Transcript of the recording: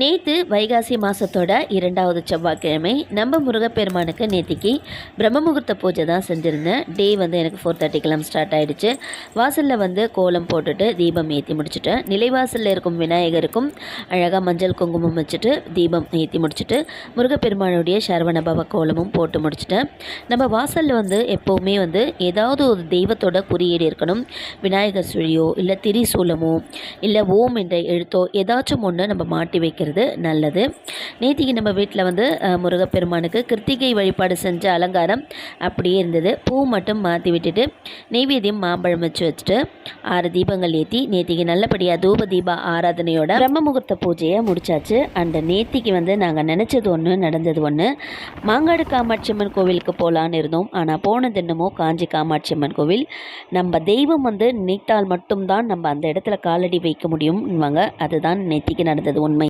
நேற்று வைகாசி மாதத்தோட இரண்டாவது செவ்வாய்க்கிழமை நம்ம முருகப்பெருமானுக்கு நேற்றுக்கு பிரம்ம முகூர்த்த பூஜை தான் செஞ்சுருந்தேன். டே வந்து எனக்கு ஃபோர் தேர்ட்டிக்கெல்லாம் ஸ்டார்ட் ஆகிடுச்சு வாசலில் வந்து கோலம் போட்டுட்டு தீபம் ஏற்றி முடிச்சுட்டேன். நிலைவாசலில் இருக்கும் விநாயகருக்கும் அழகாக மஞ்சள் குங்குமம் வச்சுட்டு தீபம் ஏற்றி முடிச்சுட்டு முருகப்பெருமானுடைய சரவண பவ கோலமும் போட்டு முடிச்சுட்டேன். நம்ம வாசலில் வந்து எப்போவுமே வந்து ஏதாவது ஒரு தெய்வத்தோட குறியீடு இருக்கணும். விநாயகர் சுழியோ இல்லை திரிசூலமோ இல்லை ஓம் என்ற எழுத்தோ ஏதாச்சும் ஒன்று நம்ம மாட்டி வைக்கிறது நல்லது. நேத்திக்கு நம்ம வீட்டில் வந்து முருகப்பெருமானுக்கு கிருத்திகை வழிபாடு செஞ்ச அலங்காரம் அப்படியே இருந்தது. பூ மட்டும் மாற்றி விட்டுட்டு நெய்வேதியம் மாம்பழம் வச்சு வச்சுட்டு ஆறு தீபங்கள் ஏற்றி நேத்திக்கு நல்லபடியாக தூப தீப ஆராதனையோட பிரம்ம முகூர்த்த பூஜையை முடிச்சாச்சு. அந்த நேத்திக்கு வந்து நாங்கள் நினச்சது ஒன்று நடந்தது ஒன்று மாங்காடு காமாட்சி அம்மன் கோவிலுக்கு போகலான்னு இருந்தோம். ஆனால் போன தினமும் காஞ்சி காமாட்சி அம்மன் கோவில் நம்ம தெய்வம் வந்து நினைத்தால் மட்டும்தான் நம்ம அந்த இடத்துல காலடி வைக்க முடியும்வாங்க அதுதான் நேத்திக்கு நடந்தது உண்மை.